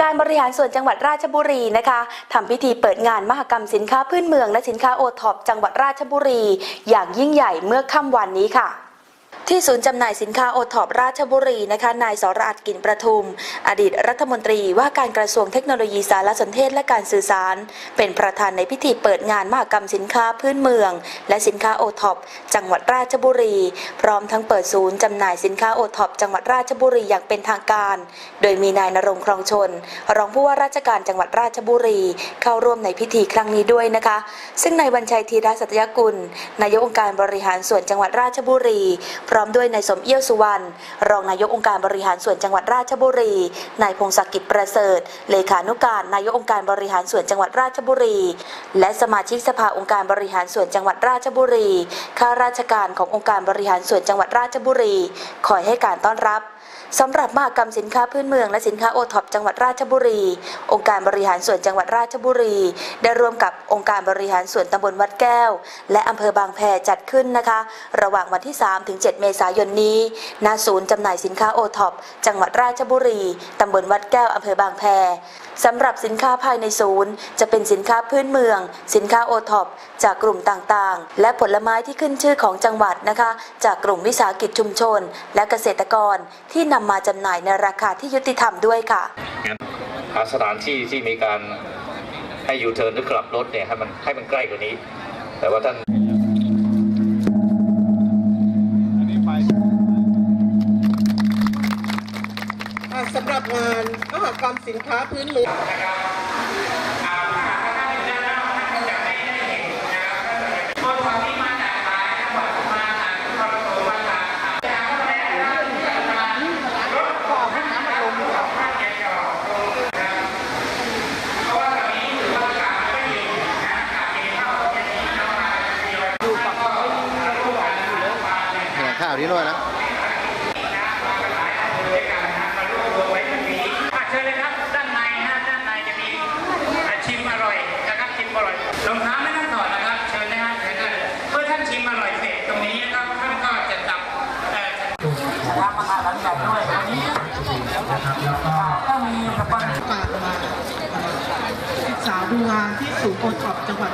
การบริหารส่วนจังหวัดราชบุรีนะคะทำพิธีเปิดงานมหกรรมสินค้าพื้นเมืองและสินค้าโอท็อปจังหวัดราชบุรี อย่างยิ่งใหญ่เมื่อค่ำวันนี้ค่ะ ที่ศูนย์จำหน่ายสินค้าโอท็อปราชบุรีนะคะนายสรอัดกินประทุม อดีตรัฐมนตรีว่าการกระทรวงเทคโนโลยีสารสนเทศและการสื่อสาร เป็นประธานในพิธีเปิดงานมหกรรมสินค้าพื้นเมือง และสินค้าโอท็อปจังหวัดราชบุรี พร้อมทั้งเปิดศูนย์จำหน่ายสินค้าโอท็อปจังหวัดราชบุรีอย่างเป็นทางการ โดยมีนายนรงค์ครองชน รองผู้ว่าราชการจังหวัดราชบุรี เข้าร่วมในพิธีครั้งนี้ด้วยนะคะ ซึ่งนายวันชัยธีรสัตยกุลนายกองค์การบริหารส่วนจังหวัดราชบุรีพร้อม้อมด้วยนายสมเอี้ยวสุวรรณรองนายกองค์การบริหารส่วนจังหวัดราชบุรี นายพงศักดิ์กิจประเสริฐ เลขานุการนายกองค์การบริหารส่วนจังหวัดราชบุรี และสมาชิกสภาองค์การบริหารส่วนจังหวัดราชบุรีข้าราชการขององค์การบริหารส่วนจังหวัดราชบุรี คอยให้การต้อนรับ สำหรับมหกรรมสินค้าพื้นเมืองและสินค้าโอท็อปจังหวัดราชบุรี องค์การบริหารส่วนจังหวัดราชบุรี ได้ร่วมกับองค์การบริหารส่วนตำบลวัดแก้ว และอำเภอบางแพจัดขึ้นนะคะ ระหว่างวันที่ 3 ถึง 7 เมษายนนี้ณศูนย์จำหน่ายสินค้าโอท็อปจังหวัดราชบุรีตำบลวัดแก้วอำเภอบางแพสำหรับสินค้าภายในศูนย์ จะเป็นสินค้าพื้นเมือง สินค้าโอท็อปจากกลุ่มต่างๆ และผลไม้ที่ขึ้นชื่อของจังหวัดนะคะ จากกลุ่มวิสาหกิจชุมชน และเกษตรกรที่นำมาจำหน่ายในราคาที่ยุติธรรมด้วยค่ะหาสถานที่ที่มีการให้ยูเทิร์นหรือกลับรถเนี่ยให้มันให้มันใกล้กว่านี้ แต่ว่าท่านอ่าสำหรับงานมหกรรมสินค้าพื้นเมืองาวนี้ด้วยนะอะเชิญเลยครับด้านในนะด้านในจะมีอะชิมอร่อยนะครับชิมอร่อยรองเท้าไม่ต้องถอดนะครับ เชิญนะฮะเชิญได้เลยเมื่อท่านชิมอร่อยเสร็จตรงนี้นะครับท่านก็จะจับเอ่อทำอาหารหลังจากด้วยวันนี้ก็มีกระป๋องฝากมาศึกษาดูงานที่ศูนย์โอท็อปจังหวัด